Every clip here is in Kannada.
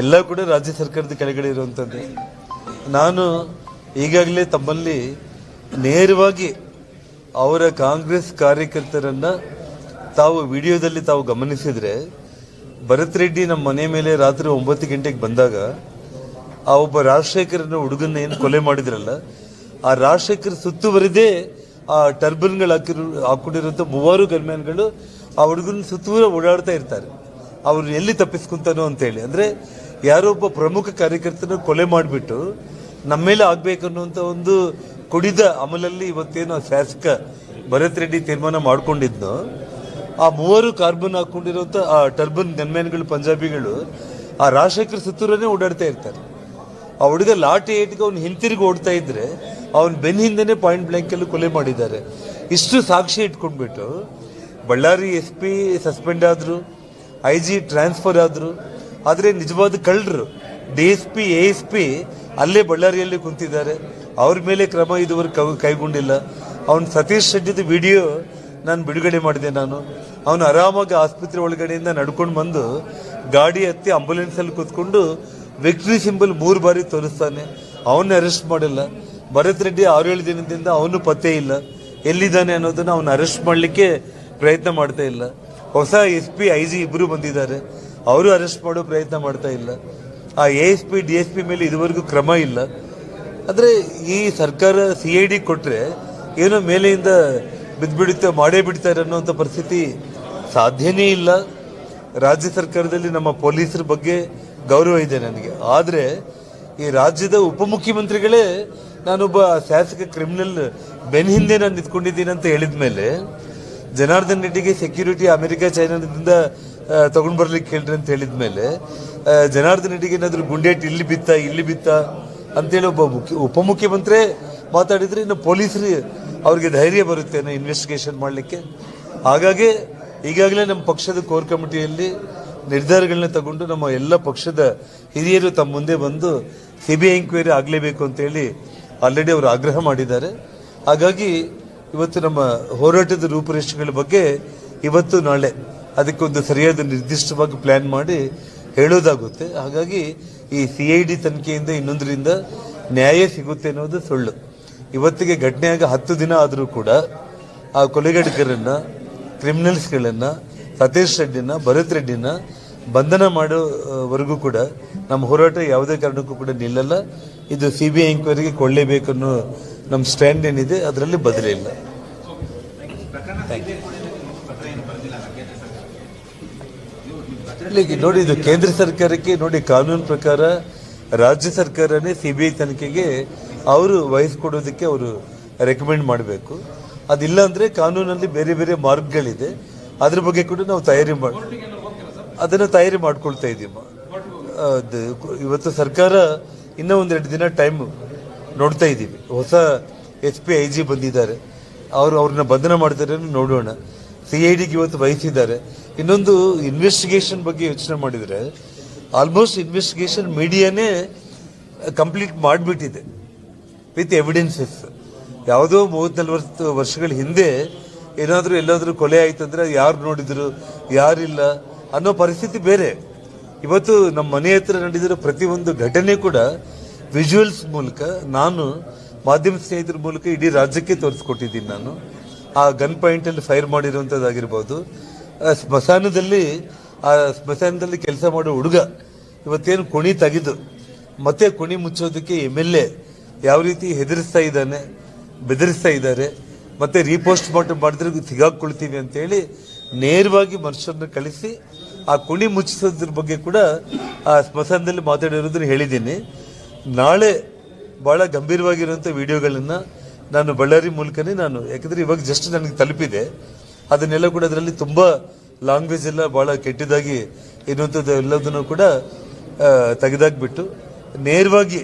ಎಲ್ಲ ಕೂಡ ರಾಜ್ಯ ಸರ್ಕಾರದ ಕೆಳಗಡೆ ಇರುವಂಥದ್ದು ನಾನು ಈಗಾಗಲೇ ತಮ್ಮಲ್ಲಿ ನೇರವಾಗಿ ಅವರ ಕಾಂಗ್ರೆಸ್ ಕಾರ್ಯಕರ್ತರನ್ನು ತಾವು ವಿಡಿಯೋದಲ್ಲಿ ತಾವು ಗಮನಿಸಿದರೆ, ಭರತ್ ರೆಡ್ಡಿ ನಮ್ಮ ಮನೆ ಮೇಲೆ ರಾತ್ರಿ ಒಂಬತ್ತು ಗಂಟೆಗೆ ಬಂದಾಗ ಆ ಒಬ್ಬ ರಾಜಶೇಖರನ ಹುಡುಗನ ಏನು ಕೊಲೆ ಮಾಡಿದ್ರಲ್ಲ, ಆ ರಾಜಶೇಖರ್ ಸುತ್ತುವರಿದೇ ಆ ಟರ್ಬನ್ಗಳು ಹಾಕಿರೋ ಹಾಕೊಂಡಿರುವಂಥ ಮೂವಾರು ಗನ್ಮ್ಯಾನ್ಗಳು ಆ ಹುಡುಗನ ಸುತ್ತೂರ ಓಡಾಡ್ತಾ ಇರ್ತಾರೆ. ಅವ್ರು ಎಲ್ಲಿ ತಪ್ಪಿಸ್ಕೊಂತಾನೋ ಅಂತೇಳಿ. ಅಂದ್ರೆ ಯಾರೋ ಒಬ್ಬ ಪ್ರಮುಖ ಕಾರ್ಯಕರ್ತನ ಕೊಲೆ ಮಾಡಿಬಿಟ್ಟು ನಮ್ಮ ಮೇಲೆ ಆಗ್ಬೇಕು ಅನ್ನುವಂಥ ಒಂದು ಕುಡಿದ ಅಮಲಲ್ಲಿ ಇವತ್ತೇನು ಶಾಸಕ ಭರತ್ ರೆಡ್ಡಿ ತೀರ್ಮಾನ ಮಾಡ್ಕೊಂಡಿದ್ನೋ, ಆ ಮೂವರು ಕಾರ್ಬನ್ ಹಾಕೊಂಡಿರುವಂತ ಆ ಟರ್ಬನ್ ಗನ್ಮ್ಯಾನ್ಗಳು, ಪಂಜಾಬಿಗಳು, ಆ ರಾಜಶೇಖರ್ ಸುತ್ತೂರನ್ನೇ ಓಡಾಡ್ತಾ ಇರ್ತಾರೆ. ಆ ಹುಡುಗ ಲಾಟಿ ಏಟ್ಗೆ ಅವ್ನು ಹಿಂತಿರುಗಿ ಓಡ್ತಾ ಇದ್ರೆ ಅವನ್ ಬೆನ್ ಹಿಂದೆನೆ ಪಾಯಿಂಟ್ ಬ್ಲಾಂಕ್ ಅಲ್ಲಿ ಕೊಲೆ ಮಾಡಿದ್ದಾರೆ. ಇಷ್ಟು ಸಾಕ್ಷಿ ಇಟ್ಕೊಂಡ್ಬಿಟ್ಟು ಬಳ್ಳಾರಿ ಎಸ್ ಪಿ ಸಸ್ಪೆಂಡ್ ಆದ್ರು, ಐ ಜಿ ಟ್ರಾನ್ಸ್ಫರ್ ಆದ್ರು ಆದ್ರೆ ನಿಜವಾದ ಕಳ್ಳರು. D S P, A S P ಅಲ್ಲೇ ಬಳ್ಳಾರಿಯಲ್ಲಿ ಕುಂತಿದ್ದಾರೆ. ಅವ್ರ ಮೇಲೆ ಕ್ರಮ ಇದುವರೆಗೆ ಕೈಗೊಂಡಿಲ್ಲ. ಅವನು ಸತೀಶ್ ಶೆಟ್ಟಿದ ವಿಡಿಯೋ ನಾನು ಬಿಡುಗಡೆ ಮಾಡಿದೆ ನಾನು. ಅವನು ಆರಾಮಾಗಿ ಆಸ್ಪತ್ರೆ ಒಳಗಡೆಯಿಂದ ನಡ್ಕೊಂಡು ಬಂದು ಗಾಡಿ ಹತ್ತಿ ಆಂಬುಲೆನ್ಸಲ್ಲಿ ಕೂತ್ಕೊಂಡು ವಿಕ್ಟ್ರಿ ಸಿಂಬಲ್ ಮೂರು ಬಾರಿ ತೋರಿಸ್ತಾನೆ. ಅವನ್ನ ಅರೆಸ್ಟ್ ಮಾಡಿಲ್ಲ. ಭರತ್ ರೆಡ್ಡಿ ಆರೇಳು ದಿನದಿಂದ ಅವನು ಪತ್ತೆ ಇಲ್ಲ. ಎಲ್ಲಿದ್ದಾನೆ ಅನ್ನೋದನ್ನು ಅವನು ಅರೆಸ್ಟ್ ಮಾಡಲಿಕ್ಕೆ ಪ್ರಯತ್ನ ಮಾಡ್ತಾ ಇಲ್ಲ. ಹೊಸ ಎಸ್ ಪಿ, ಐ ಜಿ ಇಬ್ಬರು ಬಂದಿದ್ದಾರೆ. ಅವರು ಅರೆಸ್ಟ್ ಮಾಡೋ ಪ್ರಯತ್ನ ಮಾಡ್ತಾ ಇಲ್ಲ. ಆ A S P D S P ಮೇಲೆ ಇದುವರೆಗೂ ಕ್ರಮ ಇಲ್ಲ. ಆದರೆ ಈ ಸರ್ಕಾರ ಸಿ ಐ ಡಿ ಕೊಟ್ಟರೆ ಏನೋ ಮೇಲೆಯಿಂದ ಬಿದ್ದುಬಿಡುತ್ತೆ, ಮಾಡೇ ಬಿಡ್ತಾರೆ ಅನ್ನೋಂಥ ಪರಿಸ್ಥಿತಿ ಸಾಧ್ಯನೇ ಇಲ್ಲ. ರಾಜ್ಯ ಸರ್ಕಾರದಲ್ಲಿ ನಮ್ಮ ಪೊಲೀಸರ ಬಗ್ಗೆ ಗೌರವ ಇದೆ ನನಗೆ. ಆದರೆ ಈ ರಾಜ್ಯದ ಉಪಮುಖ್ಯಮಂತ್ರಿಗಳೇ ನಾನೊಬ್ಬ ಶಾಸಕ ಕ್ರಿಮಿನಲ್ ಬೆನ್ ಹಿಂದೆ ನಾನು ನಿಂತ್ಕೊಂಡಿದ್ದೀನಿ ಅಂತ ಹೇಳಿದ ಮೇಲೆ ಜನಾರ್ದನ್ ರೆಡ್ಡಿಗೆ ಸೆಕ್ಯೂರಿಟಿ ಅಮೆರಿಕ ಚೈನಾದಿಂದ ತಗೊಂಡ್ ಬರ್ಲಿಕ್ಕೆ ಹೇಳ್ರಿ ಅಂತ ಹೇಳಿದ ಮೇಲೆ ಜನಾರ್ದನ್ ರೆಡ್ಡಿಗೆ ಏನಾದ್ರು ಗುಂಡೇಟ್ ಇಲ್ಲಿ ಬಿತ್ತ ಇಲ್ಲಿ ಬಿತ್ತ ಅಂತೇಳಿ ಒಬ್ಬ ಮುಖ್ಯ, ಉಪಮುಖ್ಯಮಂತ್ರಿ ಮಾತಾಡಿದ್ರೆ ಇನ್ನು ಪೊಲೀಸರು ಅವ್ರಿಗೆ ಧೈರ್ಯ ಬರುತ್ತೆ ಇನ್ವೆಸ್ಟಿಗೇಷನ್ ಮಾಡಲಿಕ್ಕೆ. ಹಾಗಾಗಿ ಈಗಾಗಲೇ ನಮ್ಮ ಪಕ್ಷದ ಕೋರ್ ಕಮಿಟಿಯಲ್ಲಿ ನಿರ್ಧಾರಗಳನ್ನ ತಗೊಂಡು ನಮ್ಮ ಎಲ್ಲ ಪಕ್ಷದ ಹಿರಿಯರು ತಮ್ಮ ಮುಂದೆ ಬಂದು ಸಿಬಿಐ ಎಂಕ್ವೈರಿ ಆಗಲೇಬೇಕು ಅಂತೇಳಿ ಆಲ್ರೆಡಿ ಅವರು ಆಗ್ರಹ ಮಾಡಿದ್ದಾರೆ. ಹಾಗಾಗಿ ಇವತ್ತು ನಮ್ಮ ಹೋರಾಟದ ರೂಪುರೇಷೆಗಳ ಬಗ್ಗೆ ಇವತ್ತು ನಾಳೆ ಅದಕ್ಕೊಂದು ಸರಿಯಾದ ನಿರ್ದಿಷ್ಟವಾಗಿ ಪ್ಲಾನ್ ಮಾಡಿ ಹೇಳೋದಾಗುತ್ತೆ. ಹಾಗಾಗಿ ಈ ಸಿ ಐ ಡಿ ತನಿಖೆಯಿಂದ ಇನ್ನೊಂದರಿಂದ ನ್ಯಾಯ ಸಿಗುತ್ತೆ ಅನ್ನೋದು ಸುಳ್ಳು. ಇವತ್ತಿಗೆ ಘಟನೆಯಾಗ ಹತ್ತು ದಿನ ಆದರೂ ಕೂಡ ಆ ಕೊಲೆಗಡಿಕರನ್ನು ಕ್ರಿಮಿನಲ್ಸ್ಗಳನ್ನು ಸತೀಶ್ ರೆಡ್ಡಿನ, ಭರತ್ ರೆಡ್ಡಿನ ಬಂಧನ ಮಾಡೋವರೆಗೂ ಕೂಡ ನಮ್ಮ ಹೋರಾಟ ಯಾವುದೇ ಕಾರಣಕ್ಕೂ ಕೂಡ ನಿಲ್ಲಲ್ಲ. ಇದು ಸಿ ಬಿ ಐ ಎಂಕ್ವೈರಿಗೆ ಕೊಡಲೇಬೇಕು ಅನ್ನೋ ನಮ್ಮ ಸ್ಟ್ಯಾಂಡ್ ಏನಿದೆ, ಅದರಲ್ಲಿ ಬದಲಿಲ್ಲ. ಇಲ್ಲಿ ನೋಡಿ, ಇದು ಕೇಂದ್ರ ಸರ್ಕಾರಕ್ಕೆ ನೋಡಿ, ಕಾನೂನು ಪ್ರಕಾರ ರಾಜ್ಯ ಸರ್ಕಾರನೇ ಸಿ ಬಿ ಐ ತನಿಖೆಗೆ ಅವರು ವಹಿಸ್ಕೊಡೋದಕ್ಕೆ ಅವರು ರೆಕಮೆಂಡ್ ಮಾಡಬೇಕು. ಅದಿಲ್ಲ ಅಂದ್ರೆ ಕಾನೂನಲ್ಲಿ ಬೇರೆ ಬೇರೆ ಮಾರ್ಗಗಳಿದೆ. ಅದ್ರ ಬಗ್ಗೆ ಕೂಡ ನಾವು ತಯಾರಿ ಮಾಡಿ, ಅದನ್ನು ತಯಾರಿ ಮಾಡ್ಕೊಳ್ತಾ ಇದ್ದೀವಿ. ಅದು ಇವತ್ತು ಸರ್ಕಾರ ಇನ್ನೂ ಒಂದೆರಡು ದಿನ ಟೈಮ್ ನೋಡ್ತಾ ಇದ್ದೀವಿ. ಹೊಸ ಎಸ್ ಪಿ ಐ ಜಿ ಬಂದಿದ್ದಾರೆ. ಅವರು ಅವ್ರನ್ನ ಬಂಧನ ಮಾಡ್ತಾರೆ ನೋಡೋಣ. ಸಿ ಐ ಡಿಗೆ ಇವತ್ತು ವಹಿಸಿದ್ದಾರೆ. ಇನ್ನೊಂದು ಇನ್ವೆಸ್ಟಿಗೇಷನ್ ಬಗ್ಗೆ ಯೋಚನೆ ಮಾಡಿದರೆ ಆಲ್ಮೋಸ್ಟ್ ಇನ್ವೆಸ್ಟಿಗೇಷನ್ ಮೀಡಿಯಾನೇ ಕಂಪ್ಲೀಟ್ ಮಾಡಿಬಿಟ್ಟಿದೆ ವಿತ್ ಎವಿಡೆನ್ಸಸ್ ಯಾವುದೋ ಮೂವತ್ತು ನಲ್ವತ್ತು ವರ್ಷಗಳ ಹಿಂದೆ ಏನಾದರೂ ಎಲ್ಲಾದರೂ ಕೊಲೆ ಆಯ್ತಂದ್ರೆ ಯಾರು ನೋಡಿದ್ರು, ಯಾರಿಲ್ಲ ಅನ್ನೋ ಪರಿಸ್ಥಿತಿ ಬೇರೆ. ಇವತ್ತು ನಮ್ಮ ಮನೆ ಹತ್ರ ನಡೆದಿರೋ ಪ್ರತಿಯೊಂದು ಘಟನೆ ಕೂಡ ವಿಜುವಲ್ಸ್ ಮೂಲಕ ನಾನು ಮಾಧ್ಯಮ ಸ್ನೇಹಿತರ ಮೂಲಕ ಇಡೀ ರಾಜ್ಯಕ್ಕೆ ತೋರಿಸ್ಕೊಟ್ಟಿದ್ದೀನಿ ನಾನು. ಆ ಗನ್ ಪಾಯಿಂಟಲ್ಲಿ ಫೈರ್ ಮಾಡಿರುವಂಥದ್ದಾಗಿರ್ಬೋದು ಸ್ಮಶಾನದಲ್ಲಿ, ಆ, ಸ್ಮಶಾನದಲ್ಲಿ ಕೆಲಸ ಮಾಡೋ ಹುಡುಗ ಇವತ್ತೇನು ಕೊಣಿ ತೆಗೆದು, ಮತ್ತೆ ಕೊಣಿ ಮುಚ್ಚೋದಕ್ಕೆ ಎಂ ಎಲ್ ಎ ಯಾವ ರೀತಿ ಹೆದರಿಸ್ತಾ ಇದ್ದಾನೆ, ಬೆದರಿಸ್ತಾ ಇದ್ದಾರೆ, ಮತ್ತೆ ರೀಪೋಸ್ಟ್ ಮಾರ್ಟಮ್ ಮಾಡಿದ್ರೆ ಸಿಗಾಕೊಳ್ತೀವಿ ಅಂತೇಳಿ ನೇರವಾಗಿ ಮನುಷ್ಯರನ್ನ ಕಳಿಸಿ ಆ ಕುಣಿ ಮುಚ್ಚಿಸೋದ್ರ ಬಗ್ಗೆ ಕೂಡ ಆ ಸ್ಮಶಾನದಲ್ಲಿ ಮಾತಾಡಿರೋದನ್ನ ಹೇಳಿದ್ದೀನಿ. ನಾಳೆ ಬಹಳ ಗಂಭೀರವಾಗಿರುವಂಥ ವಿಡಿಯೋಗಳನ್ನು ನಾನು ಬಳ್ಳಾರಿ ಮೂಲಕನೇ ನಾನು, ಯಾಕಂದರೆ ಇವಾಗ ಜಸ್ಟ್ ನನಗೆ ತಲುಪಿದೆ. ಅದನ್ನೆಲ್ಲ ಕೂಡ ಅದರಲ್ಲಿ ತುಂಬಾ ಲ್ಯಾಂಗ್ವೇಜ್ ಎಲ್ಲ ಬಹಳ ಕೆಟ್ಟದಾಗಿ ಇರುವಂಥದ್ದು ಎಲ್ಲದನ್ನು ಕೂಡ ತೆಗೆದಾಕ್ಬಿಟ್ಟು, ನೇರವಾಗಿ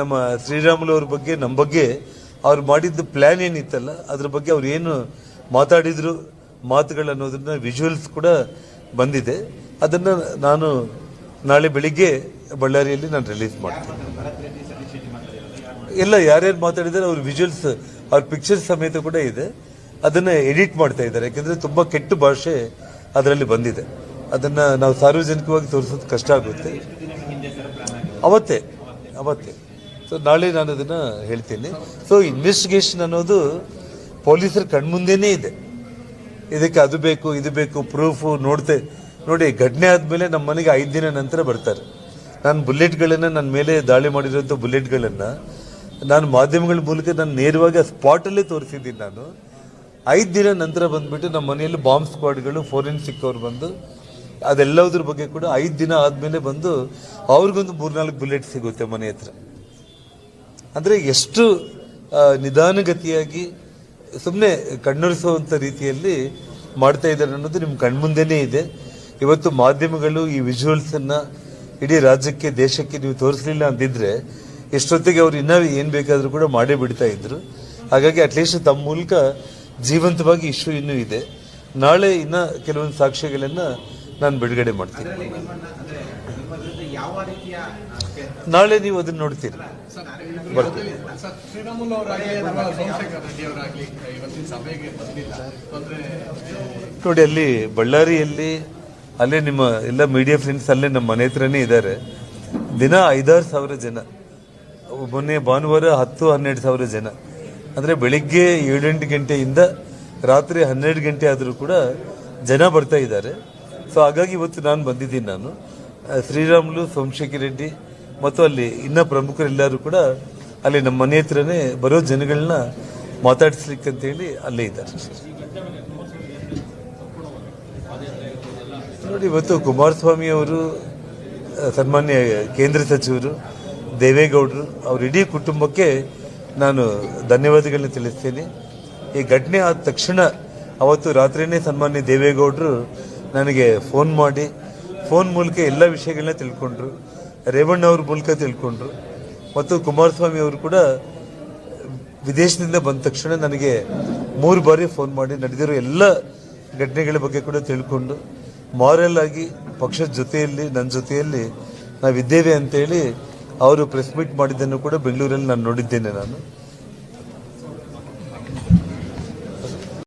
ನಮ್ಮ ಶ್ರೀರಾಮುಲು ಅವ್ರ ಬಗ್ಗೆ ನಮ್ಮ ಬಗ್ಗೆ ಅವ್ರು ಮಾಡಿದ್ದ ಪ್ಲ್ಯಾನ್ ಏನಿತ್ತಲ್ಲ, ಅದ್ರ ಬಗ್ಗೆ ಅವ್ರು ಏನು ಮಾತಾಡಿದ್ರು, ಮಾತುಗಳು ಅನ್ನೋದನ್ನ ವಿಜುವಲ್ಸ್ ಕೂಡ ಬಂದಿದೆ. ಅದನ್ನ ನಾನು ನಾಳೆ ಬೆಳಿಗ್ಗೆ ಬಳ್ಳಾರಿಯಲ್ಲಿ ನಾನು ರಿಲೀಸ್ ಮಾಡ್ತೀನಿ. ಎಲ್ಲ ಯಾರ್ಯಾರು ಮಾತಾಡಿದ್ರೆ ಅವ್ರ ವಿಜುವಲ್ಸ್ ಅವ್ರ ಪಿಕ್ಚರ್ಸ್ ಸಮೇತ ಕೂಡ ಇದೆ. ಅದನ್ನ ಎಡಿಟ್ ಮಾಡ್ತಾ ಇದ್ದಾರೆ, ಯಾಕಂದ್ರೆ ತುಂಬಾ ಕೆಟ್ಟ ಭಾಷೆ ಅದರಲ್ಲಿ ಬಂದಿದೆ. ಅದನ್ನು ನಾವು ಸಾರ್ವಜನಿಕವಾಗಿ ತೋರಿಸೋದು ಕಷ್ಟ ಆಗುತ್ತೆ. ಅವತ್ತೇ ಅವತ್ತೇ. ಸೊ ನಾಳೆ ನಾನು ಅದನ್ನು ಹೇಳ್ತೀನಿ. ಸೊ ಇನ್ವೆಸ್ಟಿಗೇಷನ್ ಅನ್ನೋದು ಪೊಲೀಸರ ಕಣ್ಮುಂದೆನೇ ಇದೆ. ಇದಕ್ಕೆ ಅದು ಬೇಕು, ಇದು ಬೇಕು ಪ್ರೂಫು ನೋಡ್ತೆ, ನೋಡಿ, ಘಟನೆ ಆದಮೇಲೆ ನಮ್ಮ ಮನೆಗೆ ಐದು ದಿನ ನಂತರ ಬರ್ತಾರೆ. ನಾನು ಬುಲೆಟ್ಗಳನ್ನು ನನ್ನ ಮೇಲೆ ದಾಳಿ ಮಾಡಿರೋಂಥ ಬುಲೆಟ್ಗಳನ್ನು ನಾನು ಮಾಧ್ಯಮಗಳ ಮೂಲಕ ನಾನು ನೇರವಾಗಿ ಆ ಸ್ಪಾಟಲ್ಲೇ ತೋರಿಸಿದ್ದೀನಿ ನಾನು. ಐದು ದಿನ ನಂತರ ಬಂದ್ಬಿಟ್ಟು ನಮ್ಮ ಮನೆಯಲ್ಲಿ ಬಾಂಬ್ ಸ್ಕ್ವಾಡ್ಗಳು ಫೋರೆನ್ಸಿಕ್ ಅವ್ರು ಬಂದು ಅದೆಲ್ಲದ್ರ ಬಗ್ಗೆ ಕೂಡ ಐದು ದಿನ ಆದಮೇಲೆ ಬಂದು ಅವ್ರಿಗೊಂದು ಮೂರ್ನಾಲ್ಕು ಬುಲೆಟ್ ಸಿಗುತ್ತೆ ಮನೆ ಹತ್ರ. ಅಂದರೆ ಎಷ್ಟು ನಿಧಾನಗತಿಯಾಗಿ ಸುಮ್ಮನೆ ಕಣ್ಣೊರೆಸುವಂಥ ರೀತಿಯಲ್ಲಿ ಮಾಡ್ತಾ ಇದ್ದಾರೆ ಅನ್ನೋದು ನಿಮ್ಮ ಕಣ್ಮುಂದೆನೇ ಇದೆ. ಇವತ್ತು ಮಾಧ್ಯಮಗಳು ಈ ವಿಜುವಲ್ಸನ್ನು ಇಡೀ ರಾಜ್ಯಕ್ಕೆ, ದೇಶಕ್ಕೆ ನೀವು ತೋರಿಸಲಿಲ್ಲ ಅಂದಿದ್ರೆ ಎಷ್ಟೊತ್ತಿಗೆ ಅವ್ರು ಇನ್ನೂ ಏನು ಬೇಕಾದರೂ ಕೂಡ ಮಾಡೇ ಬಿಡ್ತಾ ಇದ್ರು. ಹಾಗಾಗಿ ಅಟ್ಲೀಸ್ಟ್ ತಮ್ಮ ಮೂಲಕ ಜೀವಂತವಾಗಿ ಇಶ್ಯೂ ಇನ್ನೂ ಇದೆ. ನಾಳೆ ಇನ್ನ ಕೆಲವೊಂದು ಸಾಕ್ಷ್ಯಗಳನ್ನ ನಾನು ಬಿಡುಗಡೆ ಮಾಡ್ತೀನಿ. ನಾಳೆ ನೀವು ಅದನ್ನ ನೋಡ್ತೀರಿ. ಬರ್ತೀನಿ ನೋಡಿ ಅಲ್ಲಿ ಬಳ್ಳಾರಿಯಲ್ಲಿ ಅಲ್ಲೇ ನಿಮ್ಮ ಎಲ್ಲ ಮೀಡಿಯಾ ಫ್ರೆಂಡ್ಸ್ ಅಲ್ಲೇ ನಮ್ಮ ಮನೆ ಹತ್ರನೇ ಇದ್ದಾರೆ. ದಿನ ಐದಾರು ಸಾವಿರ ಜನ. ಮೊನ್ನೆ ಭಾನುವಾರ ಹತ್ತು ಹನ್ನೆರಡು ಸಾವಿರ ಜನ. ಅಂದರೆ ಬೆಳಿಗ್ಗೆ ಏಳೆಂಟು ಗಂಟೆಯಿಂದ ರಾತ್ರಿ ಹನ್ನೆರಡು ಗಂಟೆ ಆದರೂ ಕೂಡ ಜನ ಬರ್ತಾ ಇದ್ದಾರೆ. ಸೊ ಹಾಗಾಗಿ ಇವತ್ತು ನಾನು ಬಂದಿದ್ದೀನಿ ನಾನು. ಶ್ರೀರಾಮುಲು, ಸೋಮಶೇಖರ್ ರೆಡ್ಡಿ ಮತ್ತು ಅಲ್ಲಿ ಇನ್ನ ಪ್ರಮುಖರೆಲ್ಲರೂ ಕೂಡ ಅಲ್ಲಿ ನಮ್ಮ ಮನೆ ಹತ್ರನೇ ಬರೋ ಜನಗಳನ್ನ ಮಾತಾಡಿಸ್ಲಿಕ್ಕೆ ಅಂತೇಳಿ ಅಲ್ಲೇ ಇದ್ದಾರೆ. ನೋಡಿ, ಇವತ್ತು ಕುಮಾರಸ್ವಾಮಿ ಅವರು ಸನ್ಮಾನ್ಯ ಕೇಂದ್ರ ಸಚಿವರು ದೇವೇಗೌಡರು ಅವರಿಡೀ ಇಡೀ ಕುಟುಂಬಕ್ಕೆ ನಾನು ಧನ್ಯವಾದಗಳನ್ನ ತಿಳಿಸ್ತೇನೆ. ಈ ಘಟನೆ ಆದ ತಕ್ಷಣ ಅವತ್ತು ರಾತ್ರಿನೇ ಸನ್ಮಾನ್ಯ ದೇವೇಗೌಡರು ನನಗೆ ಫೋನ್ ಮಾಡಿ ಫೋನ್ ಮೂಲಕ ಎಲ್ಲ ವಿಷಯಗಳನ್ನ ತಿಳ್ಕೊಂಡ್ರು. ರೇವಣ್ಣ ಅವ್ರ ಮೂಲಕ ತಿಳ್ಕೊಂಡ್ರು. ಮತ್ತು ಕುಮಾರಸ್ವಾಮಿ ಅವರು ಕೂಡ ವಿದೇಶದಿಂದ ಬಂದ ತಕ್ಷಣ ನನಗೆ ಮೂರು ಬಾರಿ ಫೋನ್ ಮಾಡಿ, ನಡೆದಿರೋ ಎಲ್ಲ ಘಟನೆಗಳ ಬಗ್ಗೆ ಕೂಡ ತಿಳ್ಕೊಂಡು ಮಾರಲ್ ಆಗಿ ಪಕ್ಷದ ಜೊತೆಯಲ್ಲಿ ನನ್ನ ಜೊತೆಯಲ್ಲಿ ನಾವಿದ್ದೇವೆ ಅಂತೇಳಿ ಅವರು ಪ್ರೆಸ್ ಮೀಟ್ ಮಾಡಿದ್ದನ್ನು ಕೂಡ ಬೆಂಗಳೂರಲ್ಲಿ ನಾನು ನೋಡಿದ್ದೇನೆ ನಾನು.